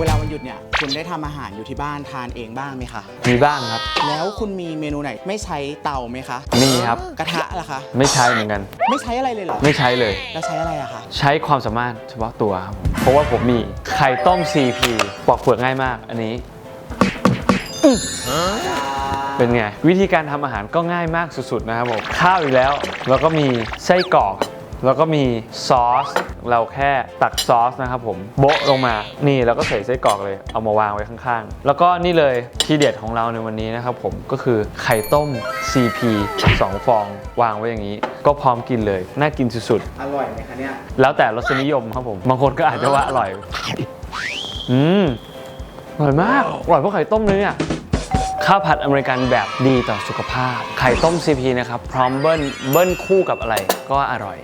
เวลาวันหยุดเนี่ยคุณได้ทำอาหารอยู่ที่บ้านทานเองบ้างไหมคะ มีบ้างครับ แล้วคุณมีเมนูไหนไม่ใช้เตาไหมคะมีครับ กระทะล่ะคะ ไม่ใช้เหมือนกัน ไม่ใช้อะไรเลยเหรอไม่ใช้เลย แล้วใช้อะไรอะคะใช้ความสามารถเฉพาะตัวครับผมเพราะว่าผมมีไข่ต้ม CP ปอกเปลือกง่ายมาก อันนี้เป็นไง วิธีการทำอาหารก็ง่ายมากสุดๆนะครับผมข้าวอีกแล้ว แล้วก็มีไส้กรอก แล้วก็มีซอสเราแค่ตักซอสนะครับผมโบะลงมานี่แล้วก็ใส่ไส้กรอกเลยเอามาวางไว้ข้างๆ แล้วก็นี่เลยทีเด็ดของเราในวันนี้นะครับผมก็คือไข่ต้ม CP 2 ฟองวางไว้อย่างนี้ ก็พร้อมกินเลยน่ากินสุดๆอร่อยไหมคะเนี่ยแล้วแต่รสนิยมครับผม บางคนก็อาจจะว่าอร่อย อืม อร่อยมาก อร่อยเพราะไข่ต้มเลยเนี่ย ข้าวผัดอเมริกันแบบดีต่อสุขภาพ ไข่ต้ม CP นะครับ พร้อมเบิ้ลเบิ้ลคู่กับอะไรก็อร่อย